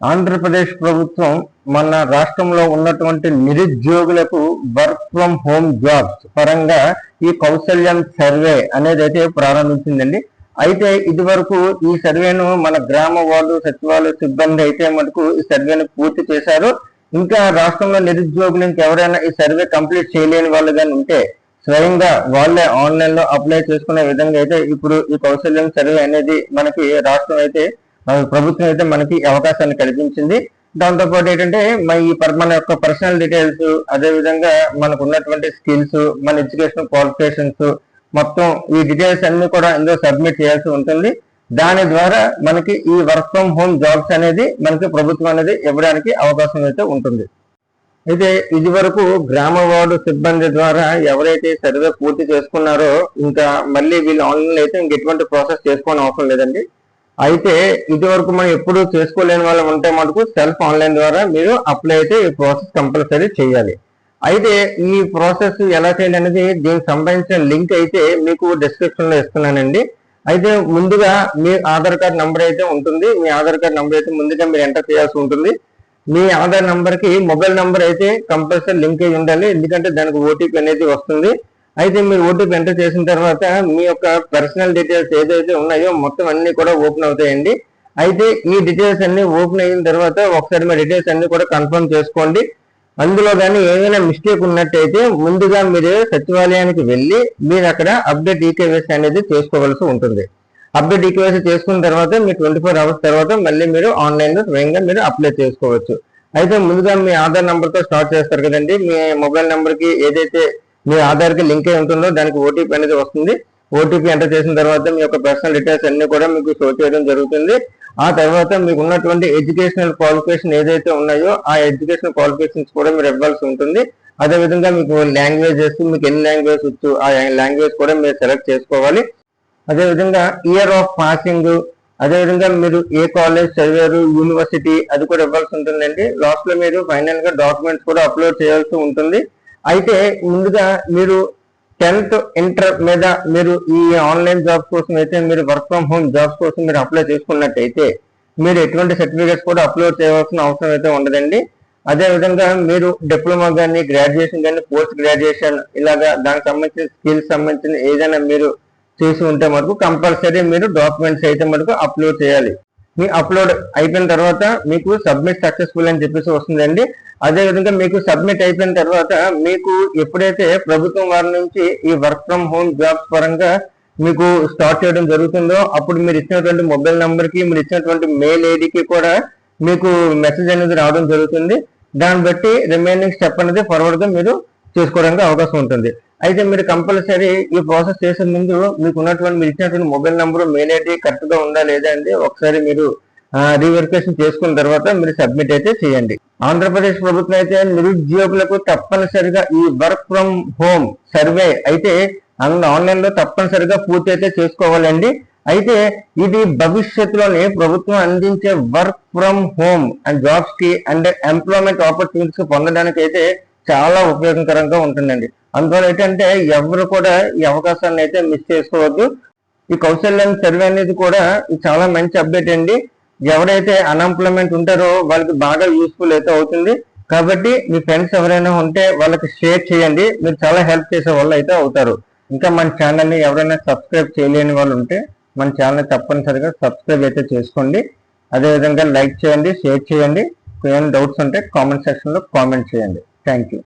ఆంధ్రప్రదేశ్ ప్రభుత్వం మన రాష్ట్రంలో ఉన్నటువంటి నిరుద్యోగులకు వర్క్ ఫ్రమ్ హోమ్ జాబ్స్ పరంగా ఈ కౌశల్యం సర్వే అనేది అయితే ప్రారంభించిందండి. అయితే ఇది వరకు ఈ సర్వేను మన గ్రామ వార్డు సచివాలయ సిబ్బంది అయితే మనకు ఈ సర్వేను పూర్తి చేశారు. ఇంకా రాష్ట్రంలో నిరుద్యోగులు ఇంకెవరైనా ఈ సర్వే కంప్లీట్ చేయలేని వాళ్ళు కానీ ఉంటే స్వయంగా వాళ్ళే ఆన్లైన్లో అప్లై చేసుకునే విధంగా అయితే ఇప్పుడు ఈ కౌశల్యం సర్వే అనేది మనకి రాష్ట్రం అయితే ప్రభుత్వం అయితే మనకి అవకాశాన్ని కల్పించింది. దాంతో పాటు ఏంటంటే మన యొక్క పర్సనల్ డీటెయిల్స్ అదే విధంగా మనకు ఉన్నటువంటి స్కిల్స్ మన ఎడ్యుకేషన్ క్వాలిఫికేషన్స్ మొత్తం ఈ డీటెయిల్స్ అన్ని కూడా ఇందులో సబ్మిట్ చేయాల్సి ఉంటుంది. దాని ద్వారా మనకి ఈ వర్క్ ఫ్రమ్ హోమ్ జాబ్స్ అనేది మనకి ప్రభుత్వం అనేది ఇవ్వడానికి అవకాశం అయితే ఉంటుంది. అయితే ఇది వరకు గ్రామ వార్డు సిబ్బంది ద్వారా ఎవరైతే సర్వే పూర్తి చేసుకున్నారో ఇంకా మళ్ళీ వీళ్ళు ఆన్లైన్ అయితే ఇంక ఎటువంటి ప్రాసెస్ చేసుకోవడం అవసరం లేదండి. అయితే ఇది వరకు మనం ఎప్పుడు చేసుకోలేని వాళ్ళం ఉంటే మనకు సెల్ఫ్ ఆన్లైన్ ద్వారా మీరు అప్లై అయితే ఈ ప్రాసెస్ కంపల్సరీ చేయాలి. అయితే ఈ ప్రాసెస్ ఎలా చేయాలి అనేది దీనికి సంబంధించిన లింక్ అయితే మీకు డిస్క్రిప్షన్లో ఇస్తున్నానండి. అయితే ముందుగా మీ ఆధార్ కార్డ్ నంబర్ అయితే ఉంటుంది. మీ ఆధార్ కార్డ్ నంబర్ అయితే ముందుగా మీరు ఎంటర్ చేయాల్సి ఉంటుంది. మీ ఆధార్ నంబర్కి మొబైల్ నంబర్ అయితే కంపల్సరీ లింక్ అయి ఉండాలి. ఎందుకంటే దానికి ఓటీపీ అనేది వస్తుంది. అయితే మీరు ఓటీపీ ఎంటర్ చేసిన తర్వాత మీ యొక్క పర్సనల్ డీటెయిల్స్ ఏదైతే ఉన్నాయో మొత్తం అన్ని కూడా ఓపెన్ అవుతాయండి. అయితే ఈ డీటెయిల్స్ అన్ని ఓపెన్ అయిన తర్వాత ఒకసారి మీ డీటెయిల్స్ అన్ని కూడా కన్ఫర్మ్ చేసుకోండి. అందులో కానీ ఏదైనా మిస్టేక్ ఉన్నట్టయితే ముందుగా మీరు సచివాలయానికి వెళ్ళి మీరు అక్కడ అప్డేట్ ఈకేవైసీ అనేది చేసుకోవాల్సి ఉంటుంది. అప్డేట్ ఈకేవైసీ చేసుకున్న తర్వాత మీ ట్వంటీ ఫోర్ అవర్స్ తర్వాత మళ్ళీ మీరు ఆన్లైన్లో స్వయంగా మీరు అప్లై చేసుకోవచ్చు. అయితే ముందుగా మీ ఆధార్ నెంబర్తో స్టార్ట్ చేస్తారు కదండి. మీ మొబైల్ నెంబర్కి ఏదైతే మీ ఆధార్కి లింక్ అయి ఉంటుందో దానికి ఓటీపీ అనేది వస్తుంది. ఓటీపీ ఎంటర్ చేసిన తర్వాత మీ యొక్క పర్సనల్ డీటెయిల్స్ అన్ని కూడా మీకు షో చేయడం జరుగుతుంది. ఆ తర్వాత మీకు ఉన్నటువంటి ఎడ్యుకేషనల్ క్వాలిఫికేషన్ ఏదైతే ఉన్నాయో ఆ ఎడ్యుకేషనల్ క్వాలిఫికేషన్స్ కూడా మీరు ఇవ్వాల్సి ఉంటుంది. అదే విధంగా మీకు లాంగ్వేజెస్ మీకు ఎన్ని లాంగ్వేజ్ వచ్చు ఆ లాంగ్వేజ్ కూడా మీరు సెలెక్ట్ చేసుకోవాలి. అదే విధంగా ఇయర్ ఆఫ్ పాసింగ్ అదే విధంగా మీరు ఏ కాలేజ్ చదివారు యూనివర్సిటీ అది కూడా ఇవ్వాల్సి ఉంటుందండి. లాస్ట్లో మీరు ఫైనల్గా డాక్యుమెంట్స్ కూడా అప్లోడ్ చేయాల్సి ఉంటుంది. అయితే ముందుగా మీరు టెన్త్ ఇంటర్ మీద మీరు ఈ ఆన్లైన్ జాబ్ కోసం అయితే మీరు వర్క్ ఫ్రమ్ హోమ్ జాబ్స్ కోసం మీరు అప్లై చేసుకున్నట్టయితే మీరు ఎటువంటి సర్టిఫికేట్స్ కూడా అప్లోడ్ చేయవలసిన అవసరం అయితే ఉండదండి. అదే విధంగా మీరు డిప్లొమా కానీ గ్రాడ్యుయేషన్ కానీ పోస్ట్ గ్రాడ్యుయేషన్ ఇలాగా దానికి సంబంధించిన స్కిల్స్ సంబంధించిన ఏదైనా మీరు చేసి ఉంటే మటుకు కంపల్సరీ మీరు డాక్యుమెంట్స్ అయితే మటుకు అప్లోడ్ చేయాలి. మీ అప్లోడ్ అయిపోయిన తర్వాత మీకు సబ్మిట్ సక్సెస్ఫుల్ అని చెప్పేసి వస్తుందండి. అదే విధంగా మీకు సబ్మిట్ అయిపోయిన తర్వాత మీకు ఎప్పుడైతే ప్రభుత్వం వారి నుంచి ఈ వర్క్ ఫ్రమ్ హోమ్ జాబ్స్ పరంగా మీకు స్టార్ట్ చేయడం జరుగుతుందో అప్పుడు మీరు ఇచ్చినటువంటి మొబైల్ నంబర్కి మీరు ఇచ్చినటువంటి మెయిల్ ఐడికి కూడా మీకు మెసేజ్ అనేది రావడం జరుగుతుంది. దాన్ని బట్టి రిమైనింగ్ స్టెప్ అనేది ఫార్వర్డ్గా మీరు చేసుకోవడానికి అవకాశం ఉంటుంది. అయితే మీరు కంపల్సరీ ఈ ప్రాసెస్ చేసే ముందు మీకు ఉన్నటువంటి మీరు ఇచ్చినటువంటి మొబైల్ నెంబర్ మెయిల్ ఐడి కరెక్ట్గా ఉందా లేదా అండి ఒకసారి మీరు రీవెరిఫికేషన్ చేసుకున్న తర్వాత మీరు సబ్మిట్ అయితే చేయండి. ఆంధ్రప్రదేశ్ ప్రభుత్వం అయితే నిరుద్యోగులకు తప్పనిసరిగా ఈ వర్క్ ఫ్రమ్ హోమ్ సర్వే అయితే ఆన్లైన్లో తప్పనిసరిగా పూర్తి అయితే చేసుకోవాలండి. అయితే ఇది భవిష్యత్తులోనే ప్రభుత్వం అందించే వర్క్ ఫ్రమ్ హోమ్ అండ్ జాబ్స్కి అండ్ ఎంప్లాయ్మెంట్ ఆపర్చునిటీస్ పొందడానికి అయితే చాలా ఉపయోగకరంగా ఉంటుందండి. అందువల్ల ఏంటంటే ఎవరు కూడా ఈ అవకాశాన్ని అయితే మిస్ చేసుకోవద్దు. ఈ కౌశల్యం సర్వే అనేది కూడా చాలా మంచి అప్డేట్ అండి. ఎవరైతే అన్ఎంప్లాయ్మెంట్ ఉంటారో వాళ్ళకి బాగా యూస్ఫుల్ అయితే అవుతుంది. కాబట్టి మీ ఫ్రెండ్స్ ఎవరైనా ఉంటే వాళ్ళకి షేర్ చేయండి. మీరు చాలా హెల్ప్ చేసే వాళ్ళు అయితే అవుతారు. ఇంకా మన ఛానల్ని ఎవరైనా సబ్స్క్రైబ్ చేయలేని వాళ్ళు ఉంటే మన ఛానల్ తప్పనిసరిగా సబ్స్క్రైబ్ అయితే చేసుకోండి. అదేవిధంగా లైక్ చేయండి షేర్ చేయండి. ఏమైనా డౌట్స్ ఉంటే కామెంట్ సెక్షన్లో కామెంట్ చేయండి. Thank you